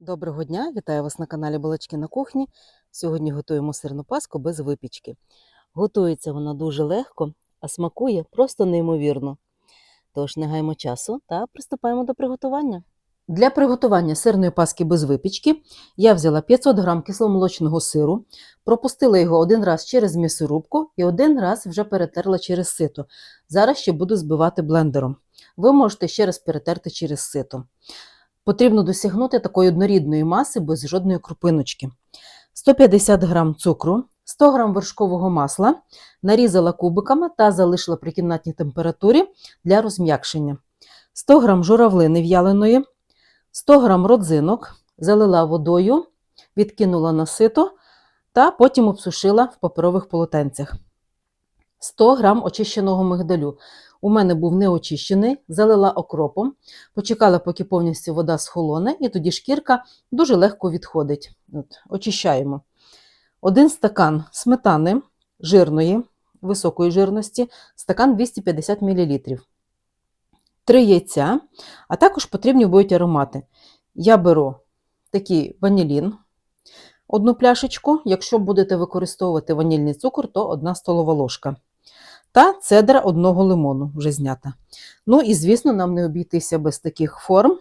Доброго дня, вітаю вас на каналі Балачки на кухні. Сьогодні готуємо сирну паску без випічки. Готується вона дуже легко, а смакує просто неймовірно. Тож не гаймо часу та приступаємо до приготування. Для приготування сирної паски без випічки я взяла 500 г кисломолочного сиру, пропустила його один раз через м'ясорубку і один раз вже перетерла через сито. Зараз ще буду збивати блендером. Ви можете ще раз перетерти через сито. Потрібно досягнути такої однорідної маси без жодної крупиночки. 150 г цукру, 100 г вершкового масла нарізала кубиками та залишила при кімнатній температурі для розм'якшення. 100 г журавлини в'яленої, 100 г родзинок, залила водою, відкинула на сито та потім обсушила в паперових полотенцях. 100 г очищеного мигдалю. У мене був неочищений, залила окропом, почекала, поки повністю вода схолоне, і тоді шкірка дуже легко відходить. От, очищаємо. Один стакан сметани жирної, високої жирності, стакан 250 мл. Три яйця, а також потрібні будуть аромати. Я беру такий ванілін, одну пляшечку. Якщо будете використовувати ванільний цукор, то одна столова ложка та цедра одного лимону вже знята. Ну і, звісно, нам не обійтися без таких форм.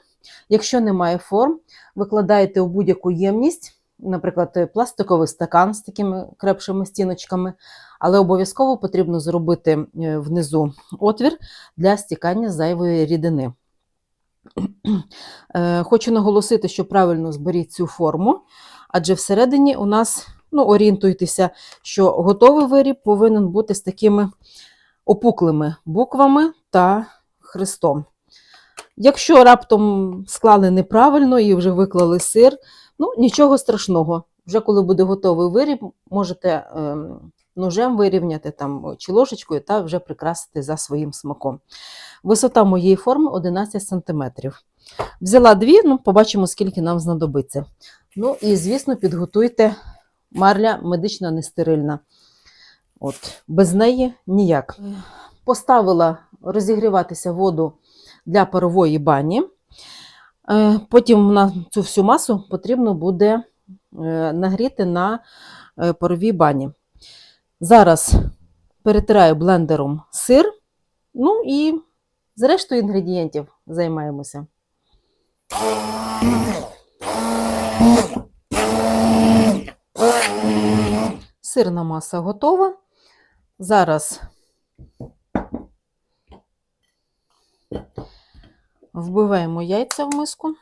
Якщо немає форм, викладаєте у будь-яку ємність, наприклад, пластиковий стакан з такими крепшими стіночками, але обов'язково потрібно зробити е, внизу отвір для стікання зайвої рідини. Е, Хочу наголосити, що правильно зберіть цю форму, адже всередині у нас, ну, орієнтуйтеся, що готовий виріб повинен бути з такими опуклими буквами та хрестом. Якщо раптом склали неправильно і вже виклали сир, ну нічого страшного. Вже коли буде готовий виріб, можете ем, ножем вирівняти там, чи ложечкою та вже прикрасити за своїм смаком. Висота моєї форми 11 см. Взяла дві, ну, побачимо, скільки нам знадобиться. Ну і, звісно, підготуйте марля медично нестерильна. От, без неї ніяк. Поставила розігріватися воду для парової бані. Е, Потім на цю всю масу потрібно буде е, нагріти на е, паровій бані. Зараз перетираю блендером сир, ну і з рештою інгредієнтів займаємося. Сирна маса готова. Зараз вбиваємо яйця в миску.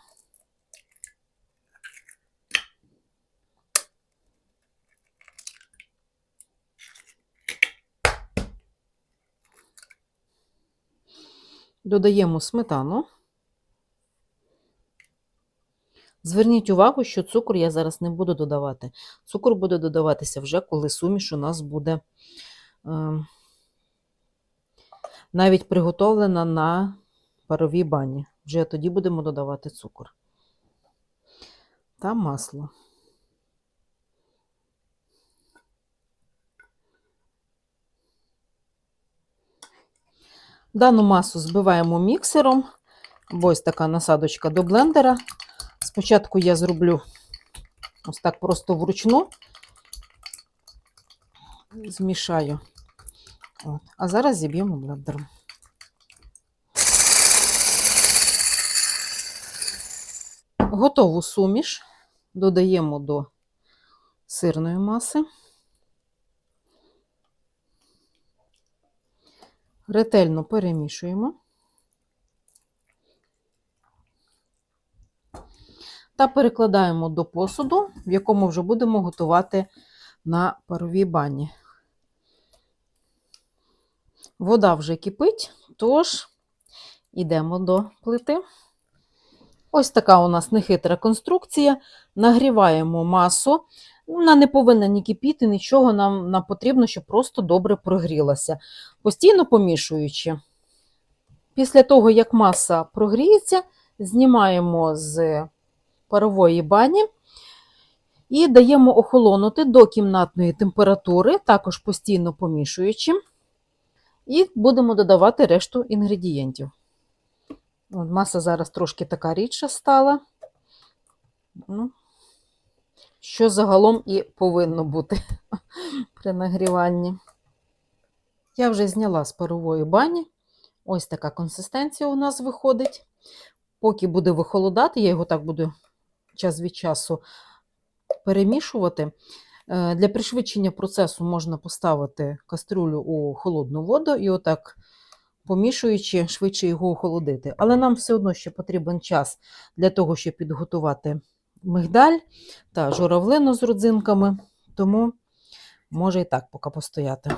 Додаємо сметану. Зверніть увагу, що цукор я зараз не буду додавати. Цукор буде додаватися вже, коли суміш у нас буде е, навіть приготовлена на паровій бані. Вже тоді будемо додавати цукор та масло. Дану масу збиваємо міксером, бо ось така насадочка до блендера. Спочатку я зроблю ось так просто вручну, змішаю, От. а зараз зіб'ємо блендером. Готову суміш додаємо до сирної маси. Ретельно перемішуємо. Та перекладаємо до посуду, в якому вже будемо готувати на паровій бані. Вода вже кипить, тож йдемо до плити. Ось така у нас нехитра конструкція. Нагріваємо масу. Вона не повинна ні кипіти, нічого нам, нам потрібно, щоб просто добре прогрілася. Постійно помішуючи. Після того, як маса прогріється, знімаємо з парової бані і даємо охолонути до кімнатної температури, також постійно помішуючи, і будемо додавати решту інгредієнтів. От Маса зараз трошки така рідша стала. Ну, що загалом і повинно бути при нагріванні. Я вже зняла з парової бані. Ось така консистенція у нас виходить. Поки буде вихолодати, я його так буду час від часу перемішувати. Е, Для пришвидшення процесу можна поставити кастрюлю у холодну воду і отак, помішуючи, швидше його охолодити. Але нам все одно ще потрібен час для того, щоб підготувати мигдаль та журавлину з родзинками, тому може і так поки постояти.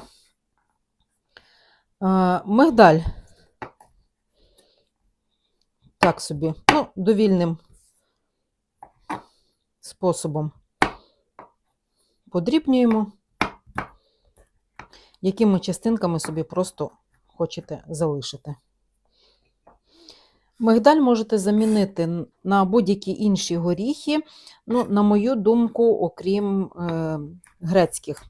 Е, Мигдаль так собі, ну, довільним способом подрібнюємо, якими частинками собі просто хочете залишити. Мигдаль можете замінити на будь-які інші горіхи, ну, на мою думку, окрім е, грецьких.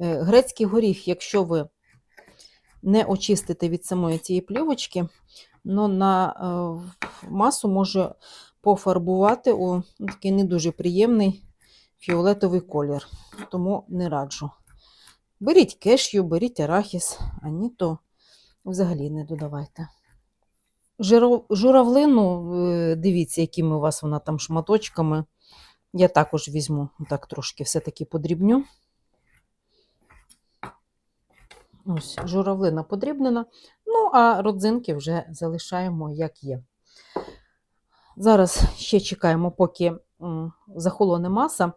Е, грецький горіх, якщо ви не очистите від самої цієї плівочки, ну, на е, масу може пофарбувати у ну, такий не дуже приємний фіолетовий колір, тому не раджу. Беріть кешю, беріть арахіс, а ні, то взагалі не додавайте. Журавлину, е, дивіться, якими у вас вона там шматочками. Я також візьму, так трошки все-таки подрібню. Ось, журавлина подрібнена. Ну, а родзинки вже залишаємо, як є. Зараз ще чекаємо, поки захолоне маса.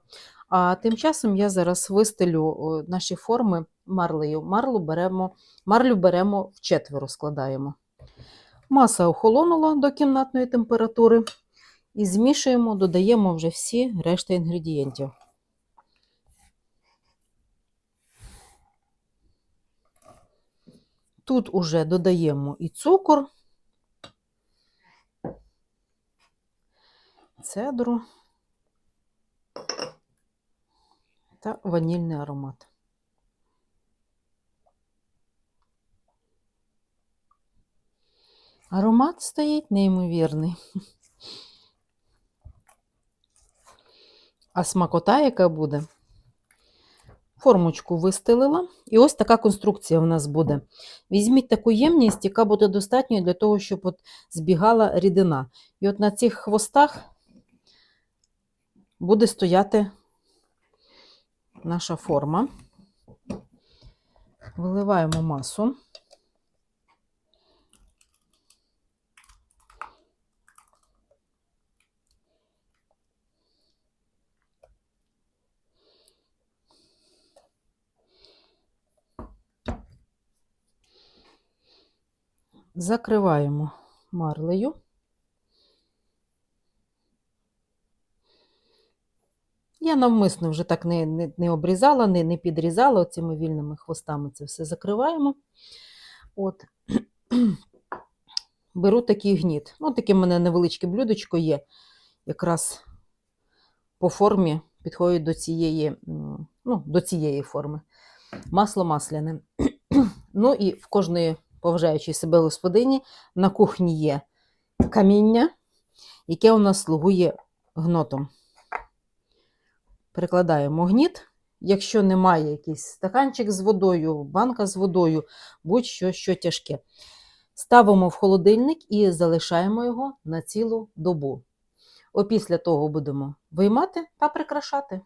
А тим часом я зараз вистелю наші форми марлею. Марлю беремо, марлю беремо в четверо складаємо. Маса охолонула до кімнатної температури. І змішуємо, додаємо вже всі решта інгредієнтів. Тут уже додаємо і цукор, цедру та ванільний аромат. Аромат стоїть неймовірний. А смакота, яка буде? Формочку вистелила, і ось така конструкція в нас буде. Візьміть таку ємність, яка буде достатньою для того, щоб от збігала рідина. І от на цих хвостах буде стояти наша форма. Виливаємо масу. Закриваємо марлею. Я навмисно вже так не, не, не обрізала, не, не підрізала цими вільними хвостами це все закриваємо. От. Беру такий гніт. Ну, таке в мене невеличке блюдечко є. Якраз по формі підходить до цієї, ну, до цієї форми. Масло масляне. Ну і в кожної поважаючій себе господині на кухні є каміння, яке у нас слугує гнотом. Перекладаємо гніт. Якщо немає якийсь стаканчик з водою, банка з водою, будь-що що тяжке. Ставимо в холодильник і залишаємо його на цілу добу. Опісля того будемо виймати та прикрашати.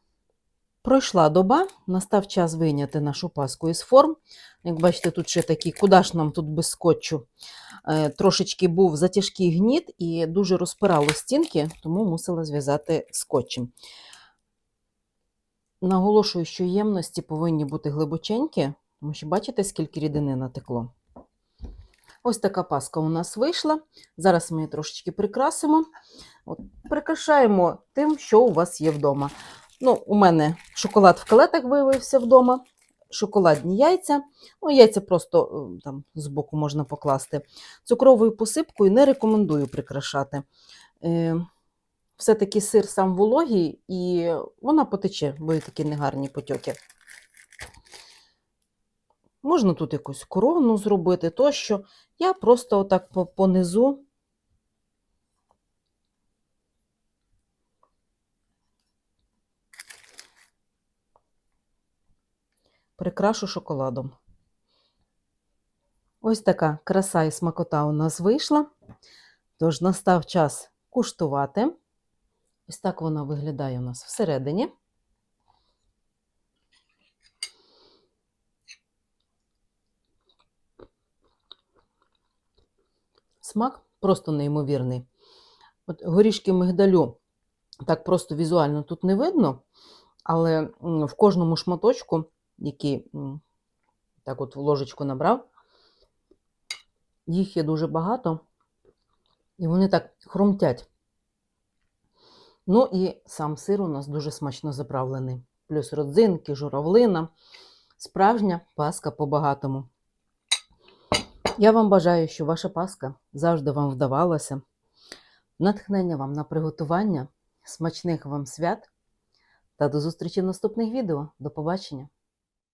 Пройшла доба, настав час вийняти нашу паску із форм. Як бачите, тут ще такий, куди ж нам тут без скотчу. Е, Трошечки був затяжкий гніт і дуже розпирало стінки, тому мусила зв'язати скотчем. Наголошую, що ємності повинні бути глибоченькі, тому що бачите, скільки рідини натекло. Ось така паска у нас вийшла. Зараз ми її трошечки прикрасимо. От, прикрашаємо тим, що у вас є вдома. Ну, у мене шоколад в калетах виявився вдома, шоколадні яйця. Ну, яйця просто е, там збоку можна покласти. Цукровою посипкою не рекомендую прикрашати все-таки сир сам вологий, і вона потече, бо такі негарні потьоки. Можна тут якусь корону зробити, тощо. Я просто отак понизу. Прикрашу шоколадом. Ось така краса і смакота у нас вийшла. Тож настав час куштувати. Ось так вона виглядає у нас всередині. Смак просто неймовірний. От горішки мигдалю так просто візуально тут не видно, але в кожному шматочку, який так от в ложечку набрав, їх є дуже багато, і вони так хрумтять. Ну і сам сир у нас дуже смачно заправлений. Плюс родзинки, журавлина. Справжня паска по-багатому. Я вам бажаю, що ваша паска завжди вам вдавалася. Натхнення вам на приготування, смачних вам свят та до зустрічі в наступних відео. До побачення!